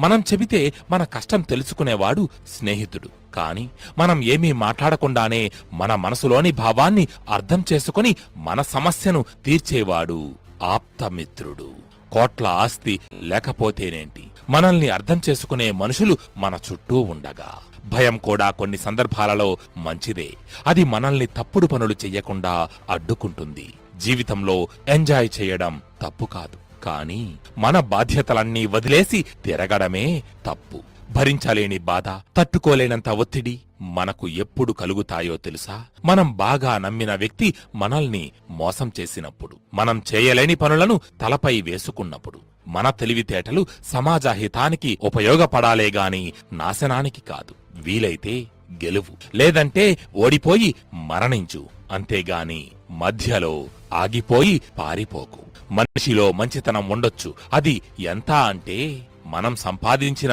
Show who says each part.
Speaker 1: మనం చెబితే మన కష్టం తెలుసుకునేవాడు స్నేహితుడు. కాని మనం ఏమీ మాట్లాడకుండానే మన మనసులోని భావాన్ని అర్థం చేసుకుని మన సమస్యను తీర్చేవాడు ఆప్తమిత్రుడు. కోట్ల ఆస్తి లేకపోతేనేంటి? మనల్ని అర్థం చేసుకునే మనుషులు మన చుట్టూ ఉండగా. భయం కూడా కొన్ని సందర్భాలలో మంచిదే. అది మనల్ని తప్పుడు పనులు చెయ్యకుండా అడ్డుకుంటుంది. జీవితంలో ఎంజాయ్ చేయడం తప్పు కాదు. కాని మన బాధ్యతలన్నీ వదిలేసి తిరగడమే తప్పు. భరించలేని బాధ తట్టుకోలేనంత ఒత్తిడి మనకు ఎప్పుడు కలుగుతాయో తెలుసా? మనం బాగా నమ్మిన వ్యక్తి మనల్ని మోసం చేసినప్పుడు మనం చేయలేని పనులను తలపై వేసుకున్నప్పుడు మన తెలివితేటలు సమాజ హితానికి ఉపయోగపడాలే గాని నాశనానికి కాదు. వీలైతే గెలువు లేదంటే ఓడిపోయి మరణించు. అంతేగాని మధ్యలో ఆగిపోయి పారిపోకు. మనిషిలో మంచితనం ఉండొచ్చు. అది ఎంత అంటే మనం సంపాదించిన